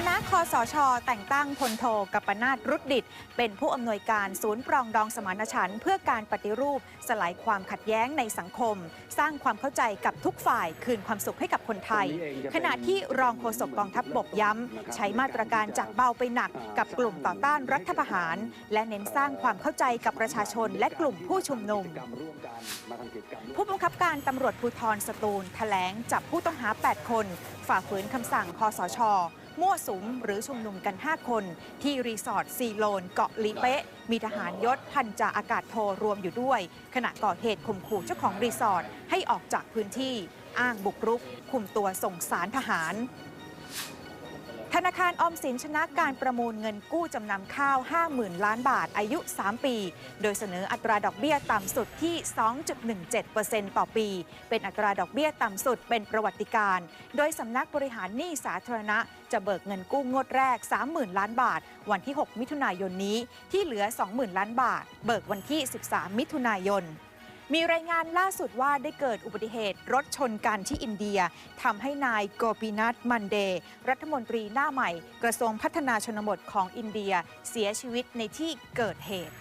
คณะคอสช แต่งตั้งพลโทกัปนาตรุดดิต เป็นผู้อำนวยการศูนย์ปรองดองสมานฉันท์เพื่อการปฏิรูป สลายความขัดแย้งในสังคม สร้างความเข้าใจกับทุกฝ่ายคืนความสุขให้กับคนไทย ขณะที่รองโฆษกกองทัพบกย้ำ ใช้มาตรการจากเบาไปหนักกับกลุ่มต่อต้านรัฐประหาร และเน้นสร้างความเข้าใจกับประชาชนและกลุ่มผู้ชุมนุม ผู้บังคับการตำรวจภูธรสตูลแถลงจับผู้ต้องหา 8 คน ฝ่าฝืนคำสั่งคอสช มั่วสุมหรือชุมนุมกัน 5 คน ที่รีสอร์ทซีโลนเกาะลีเป๊ะ มีทหารยศพันจ่าอากาศโทรวมอยู่ด้วย ขณะก่อเหตุข่มขู่เจ้าของรีสอร์ทให้ออกจากพื้นที่อ้างบุกรุก คุมตัวส่งสารทหารธ นาคารออมสินชนะการประมูลเงินกู้จำนำข้าว 50,000 ล้านบาทอายุ 3 ปี โดยเสนออัตราดอกเบี้ยต่ำสุดที่ 2.17%ต่อปี เป็นอัตราดอกเบี้ยต่ำสุดเป็นประวัติการ โดยสำนักบริหารหนี้สาธารณะ จะเบิกเงินกู้งวดแรก 30,000 ล้านบาท วันที่ 6 มิถุนายนนี้ที่เหลือ 20,000 ล้านบาท เบิกวันที่ 13 มิถุนายน มีรายงานล่าสุดว่าได้เกิดอุบัติเหตุรถชนกันที่อินเดียทำให้นายโกปินัทมันเดย์รัฐมนตรีหน้าใหม่ กระทรวงพัฒนาชนบทของอินเดีย เสียชีวิตในที่เกิดเหตุ